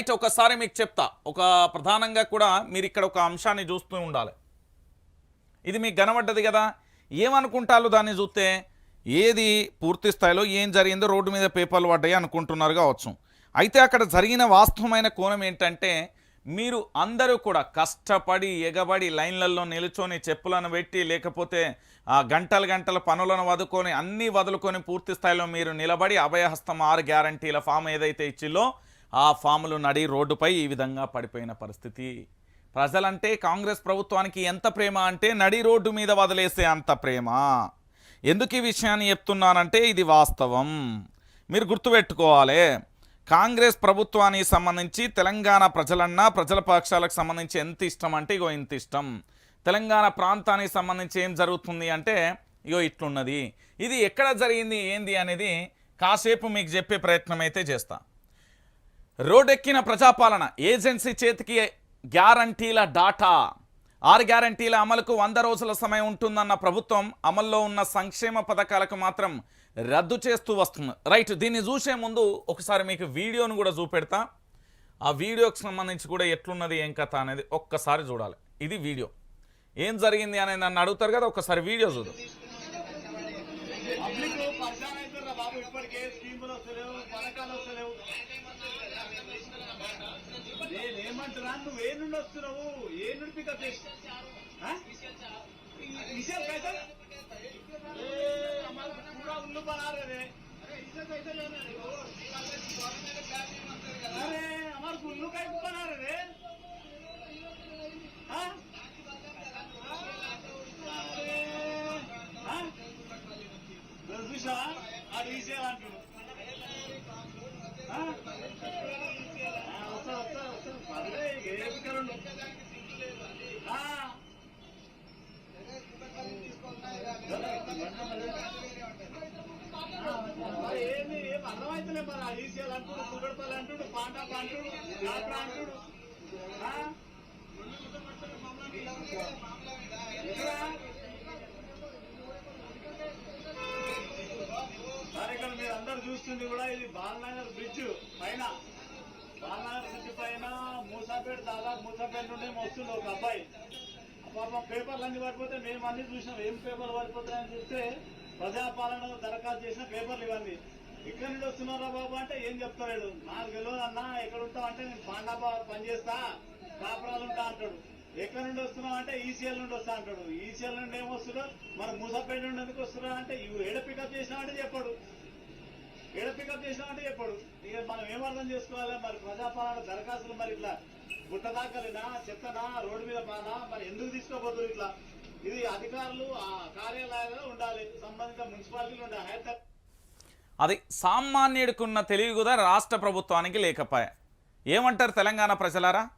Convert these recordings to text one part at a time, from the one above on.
Right ఒకసారి మీకు చెప్తా. ఒక ప్రధానంగా కూడా మీరు ఇక్కడ ఒక అంశాన్ని చూస్తూ ఉండాలి. ఇది మీకు కనబడ్డది కదా? ఏమనుకుంటారు దాన్ని చూస్తే? ఏది పూర్తి స్థాయిలో ఏం జరిగిందో రోడ్డు మీద పేపర్లు పడ్డాయి అనుకుంటున్నారు కావచ్చు. అయితే అక్కడ జరిగిన వాస్తవమైన కోణం ఏంటంటే మీరు అందరూ కూడా కష్టపడి ఎగబడి లైన్లలో నిలుచొని చెప్పులను పెట్టి లేకపోతే ఆ గంటలు గంటల పనులను వదుకొని అన్నీ వదులుకొని పూర్తి స్థాయిలో మీరు నిలబడి అభయహస్తం ఆరు గ్యారంటీల ఫామ్ ఏదైతే ఇచ్చిల్లో ఆ ఫాములు నడి రోడ్డుపై ఈ విధంగా పడిపోయిన పరిస్థితి. ప్రజలంటే కాంగ్రెస్ ప్రభుత్వానికి ఎంత ప్రేమ అంటే నడి రోడ్డు మీద వదిలేసే అంత ప్రేమ. ఎందుకు ఈ విషయాన్ని చెప్తున్నానంటే ఇది వాస్తవం. మీరు గుర్తుపెట్టుకోవాలి కాంగ్రెస్ ప్రభుత్వానికి సంబంధించి తెలంగాణ ప్రజలన్నా ప్రజల పక్షాలకు సంబంధించి ఎంత ఇష్టం అంటే ఇగో ఇంత ఇష్టం. తెలంగాణ ప్రాంతానికి సంబంధించి ఏం జరుగుతుంది అంటే ఇగో ఇట్లున్నది. ఇది ఎక్కడ జరిగింది ఏంది అనేది కాసేపు మీకు చెప్పే ప్రయత్నం అయితే చేస్తాను రోడ్డెక్కిన ప్రజాపాలన ఏజెన్సీ చేతికి గ్యారంటీల డాటా. ఆరు గ్యారంటీల అమలుకు వంద రోజుల సమయం ఉంటుందన్న ప్రభుత్వం అమల్లో ఉన్న సంక్షేమ పథకాలకు మాత్రం రద్దు చేస్తూ వస్తుంది. రైట్ దీన్ని చూసే ముందు ఒకసారి మీకు వీడియోను కూడా చూపెడతా. ఆ వీడియోకి సంబంధించి కూడా ఎట్లున్నది ఏం కథ అనేది ఒక్కసారి చూడాలి. ఇది వీడియో. ఏం జరిగింది అనేది నన్ను అడుగుతారు కదా ఒక్కసారి వీడియో చూద్దాం. పబ్లిక్ పరిధాన అవుతున్నారు బాబు ఇప్పటికే స్కీములు వస్తలేవు పథకాలు వస్తలేవు. నేనేమంటున్నా నువ్వు ఏ నుండి వస్తున్నావు? ఏ నుండి విషయాలు కైతే ఉల్లు పడారే అరే అమర్ ఉల్లు కైపు పడారే ఈసీఎల్ అంటుడు కుగడపల్లి అంటుడు పాండాప అంటుడు యాత్ర అంటుడు. ఆ? ఇక్కడ మీరు అందరు చూస్తుంది కూడా ఇది బాలనగర్ బ్రిడ్జ్ పైన. బాలనగర్ బ్రిడ్జ్ పైన మూసాపేట దాదాపు మూసాపేట నుండి వస్తుంది ఒక అబ్బాయి. పాపం పేపర్లు అన్ని పడిపోతే మేము అన్ని చూసినాం. ఏం పేపర్లు పడిపోతాయని చూస్తే ప్రజాపాలన దరఖాస్తు చేసిన పేపర్లు ఇవన్నీ. ఇక్కడ నుండి వస్తున్నారా బాబు అంటే ఏం చెప్తాడు నాలుగు గెలవలు అన్నా ఎక్కడ ఉంటావు అంటే నేను పాండాబా పనిచేస్తా కాపురాలు ఉంటా అంటాడు. ఎక్కడ నుండి వస్తున్నావు అంటే ఈసీఎల్ నుండి వస్తా అంటాడు. ఈసీఎల్ నుండి ఏం వస్తున్నావు మరి నుండి ఎందుకు వస్తున్నావు అంటే ఇవి ఏడ పికప్ చేసినామంటే చెప్పాడు. ఏడ పికప్ చేసినామంటే అంటే చెప్పాడు. ఇక మనం ఏం అర్థం చేసుకోవాలి? మరి ప్రజాపాలన దరఖాస్తులు మరి ఇట్లా గుట్ట దాకలేనా చెత్తనా రోడ్డు మీద పానా? మరి ఎందుకు తీసుకోబోతుంది ఇట్లా? ఇది అధికారులు ఆ కార్యాలయాల్లో ఉండాలి. సంబంధిత మున్సిపాలిటీలు ఉండాలి. హైదరాబాద్ అది సామాన్యుడికున్న తెలివి కూడా రాష్ట్ర ప్రభుత్వానికి లేకపోయా? ఏమంటారు తెలంగాణ ప్రజలారా?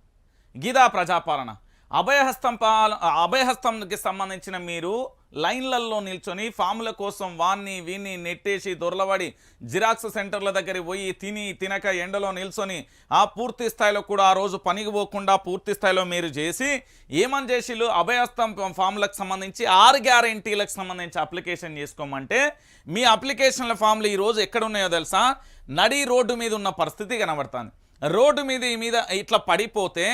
గీదా ప్రజాపాలన. అభయహస్తం పాల అభయహస్తంకి సంబంధించిన మీరు లైన్లలో నిల్చొని ఫాముల కోసం వాన్ని వీన్ని నెట్టేసి దొరలబడి జిరాక్స్ సెంటర్ల దగ్గరికి పోయి తిని తినక ఎండలో నిల్చొని ఆ పూర్తి స్థాయిలో కూడా ఆ రోజు పనికి పోకుండా పూర్తి స్థాయిలో మీరు చేసి ఏమని చేసిళ్ళు? అభయహస్తం ఫామ్లకు సంబంధించి ఆరు గ్యారంటీలకు సంబంధించి అప్లికేషన్ చేసుకోమంటే మీ అప్లికేషన్ల ఫామ్లు ఈరోజు ఎక్కడ ఉన్నాయో తెలుసా? నడి రోడ్డు మీద ఉన్న పరిస్థితి కనబడుతుంది. రోడ్డు మీద ఈ మీద ఇట్లా పడిపోతే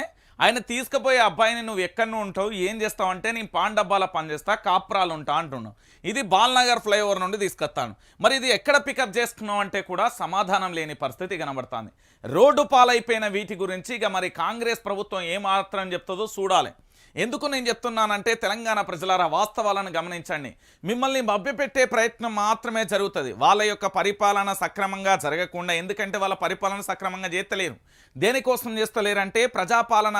ఆయన తీసుకుపోయే అబ్బాయిని నువ్వు ఎక్కడ ఉంటావు ఏం చేస్తావు అంటే నేను పాన్ డబ్బాల పనిచేస్తా కాప్రాలు ఉంటా అంటున్నావు. ఇది బాల్నగర్ ఫ్లైఓవర్ నుండి తీసుకొస్తాను. మరి ఇది ఎక్కడ పికప్ చేసుకున్నావు అంటే కూడా సమాధానం లేని పరిస్థితి కనబడుతుంది. రోడ్డు పాలైపోయిన వీటి గురించి ఇక మరి కాంగ్రెస్ ప్రభుత్వం ఏమాత్రం చెప్తుందో చూడాలి. ఎందుకు నేను చెప్తున్నానంటే తెలంగాణ ప్రజలారా వాస్తవాలను గమనించండి. మిమ్మల్ని మభ్యపెట్టే ప్రయత్నం మాత్రమే జరుగుతుంది. వాళ్ళ యొక్క పరిపాలన సక్రమంగా జరగకుండా ఎందుకంటే వాళ్ళ పరిపాలన సక్రమంగా చేస్తలేరు. దేనికోసం చేస్తలేరంటే ప్రజాపాలన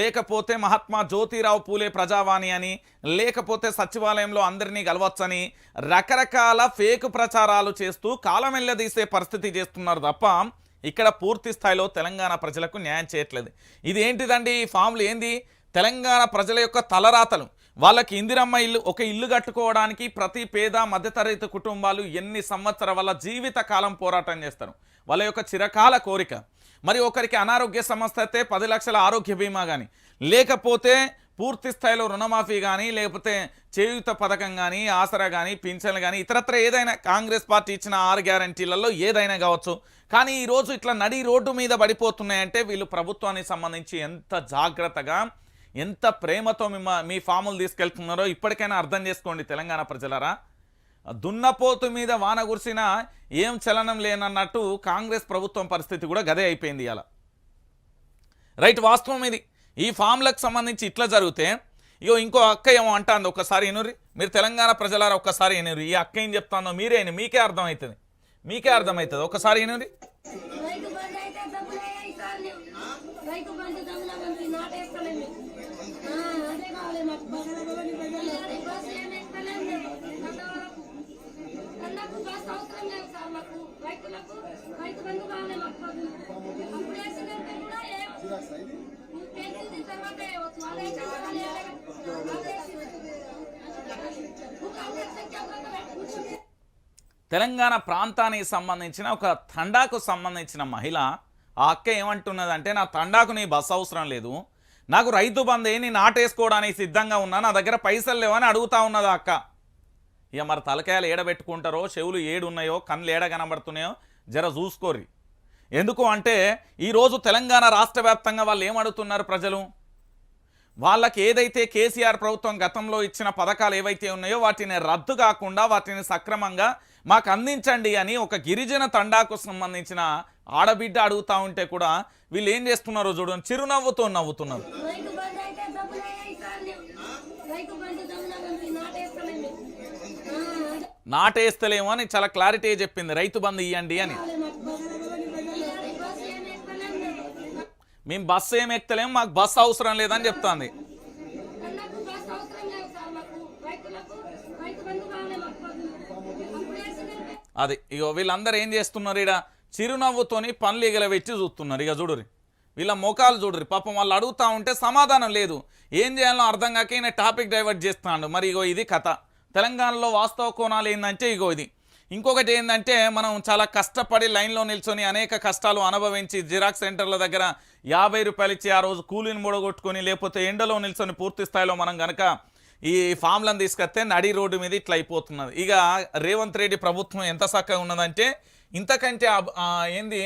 లేకపోతే మహాత్మా జ్యోతిరావు పూలే ప్రజావాణి అని లేకపోతే సచివాలయంలో అందరినీ కలవచ్చని రకరకాల ఫేక్ ప్రచారాలు చేస్తూ కాలం వెళ్ళదీసే పరిస్థితి చేస్తున్నారు తప్ప ఇక్కడ పూర్తి స్థాయిలో తెలంగాణ ప్రజలకు న్యాయం చేయట్లేదు. ఇది ఏంటిదండి ఈ ఫామ్లు ఏంది? తెలంగాణ ప్రజల యొక్క తలరాతలు. వాళ్ళకి ఇందిరమ్మ ఇల్లు ఒక ఇల్లు కట్టుకోవడానికి ప్రతి పేద మధ్యతరగతి కుటుంబాలు ఎన్ని సంవత్సరాల వాళ్ళ జీవిత కాలం పోరాటం చేస్తారు. వాళ్ళ యొక్క చిరకాల కోరిక. మరి ఒకరికి అనారోగ్య సమస్య అయితే పది లక్షల ఆరోగ్య బీమా కానీ లేకపోతే పూర్తి స్థాయిలో రుణమాఫీ కానీ లేకపోతే చేయుత పథకం కానీ ఆసరా కానీ పింఛన్లు కానీ ఇతరత్ర ఏదైనా కాంగ్రెస్ పార్టీ ఇచ్చిన ఆరు గ్యారంటీలలో ఏదైనా కావచ్చు. కానీ ఈరోజు ఇట్లా నడి రోడ్డు మీద పడిపోతున్నాయంటే వీళ్ళు ప్రభుత్వానికి సంబంధించి ఎంత జాగ్రత్తగా ఎంత ప్రేమతో మిమ్మ మీ ఫాములు తీసుకెళ్తున్నారో ఇప్పటికైనా అర్థం చేసుకోండి తెలంగాణ ప్రజలరా. దున్నపోతు మీద వాన కురిసినా ఏం చలనం లేనన్నట్టు కాంగ్రెస్ ప్రభుత్వం పరిస్థితి కూడా గదే అయిపోయింది ఇలా రైట్ వాస్తవం ఇది. ఈ ఫామ్లకు సంబంధించి ఇట్లా జరిగితే ఇగో ఇంకో అక్క ఏమో అంటాంది ఒక్కసారి ఎనురి మీరు తెలంగాణ ప్రజలారా ఒక్కసారి ఎనురి ఈ అక్క ఏం చెప్తాందో మీరే మీకే అర్థమవుతుంది మీకే అర్థమవుతుంది ఒకసారి ఎనురి రైతు బంధు అయితే డబ్బులే ఈసారి లేవు. రైతు బంధు డబ్బుల గురించి నాటేస్తలేము ఆ, అదే కావాలి మాకు బస్సు బస్సు ఏమి ఎక్కలేము మేము. అంతవరకు. కళ్ళకు బస్సు అవసరం లేదు సార్ మాకు రైతులకు రైతు బంధు కావాలి మాకు అప్పుడు కూడా తర్వాత తెలంగాణ ప్రాంతానికి సంబంధించిన ఒక తండాకు సంబంధించిన మహిళ ఆ అక్క ఏమంటున్నదంటే నా తండాకు నీ బస్సు అవసరం లేదు. నాకు రైతు బంధే నేను నాటేసుకోవడానికి సిద్ధంగా ఉన్నా నా దగ్గర పైసలు లేవని అడుగుతా ఉన్నది అక్క. ఇక మరి తలకాయలు ఏడబెట్టుకుంటారో చెవులు ఏడున్నాయో కళ్ళు ఏడ కనబడుతున్నాయో జర చూసుకోరి ఎందుకు అంటే ఈరోజు తెలంగాణ రాష్ట్ర వ్యాప్తంగా వాళ్ళు ఏమడుగుతున్నారు ప్రజలు? వాళ్ళకి ఏదైతే కేసీఆర్ ప్రభుత్వం గతంలో ఇచ్చిన పథకాలు ఏవైతే ఉన్నాయో వాటిని రద్దు కాకుండా వాటిని సక్రమంగా మాకు అందించండి అని ఒక గిరిజన తండాకు సంబంధించిన ఆడబిడ్డ అడుగుతా ఉంటే కూడా వీళ్ళు ఏం చేస్తున్నారో చూడండి చిరునవ్వుతో నవ్వుతున్నారు. నాటేస్తలేము అని చాలా క్లారిటీ చెప్పింది రైతు బంధు ఇవ్వండి అని. మేము. బస్సు ఏం ఎక్కలేము మాకు బస్సు అవసరం లేదని చెప్తాంది. అది ఇగో వీళ్ళందరూ ఏం చేస్తున్నారు ఇక చిరునవ్వుతోని పనులు ఎగలవెచ్చి చూస్తున్నారు. ఇక చూడురి వీళ్ళ ముఖాలు చూడురి పాపం వాళ్ళు అడుగుతా ఉంటే సమాధానం లేదు. ఏం చేయాలో అర్థం కాక ఈయన టాపిక్ డైవర్ట్ చేస్తున్నాడు. మరి ఇగో ఇది కథ. తెలంగాణలో వాస్తవ కోణాలు ఏంటంటే ఇగో ఇది. ఇంకొకటి ఏంటంటే మనం చాలా కష్టపడి లైన్లో నిల్చొని అనేక కష్టాలు అనుభవించి జిరాక్స్ సెంటర్ల దగ్గర యాభై రూపాయలు ఇచ్చి ఆ రోజు కూలీని మూడగొట్టుకొని లేకపోతే ఎండలో నిల్చొని పూర్తి స్థాయిలో మనం కనుక ఈ ఫామ్లను తీసుకొస్తే నడి రోడ్డు మీద ఇట్లా అయిపోతున్నది. ఇక రేవంత్ రెడ్డి ప్రభుత్వం ఎంత చక్కగా ఉన్నదంటే ఇంతకంటే ఆ, ఏంది?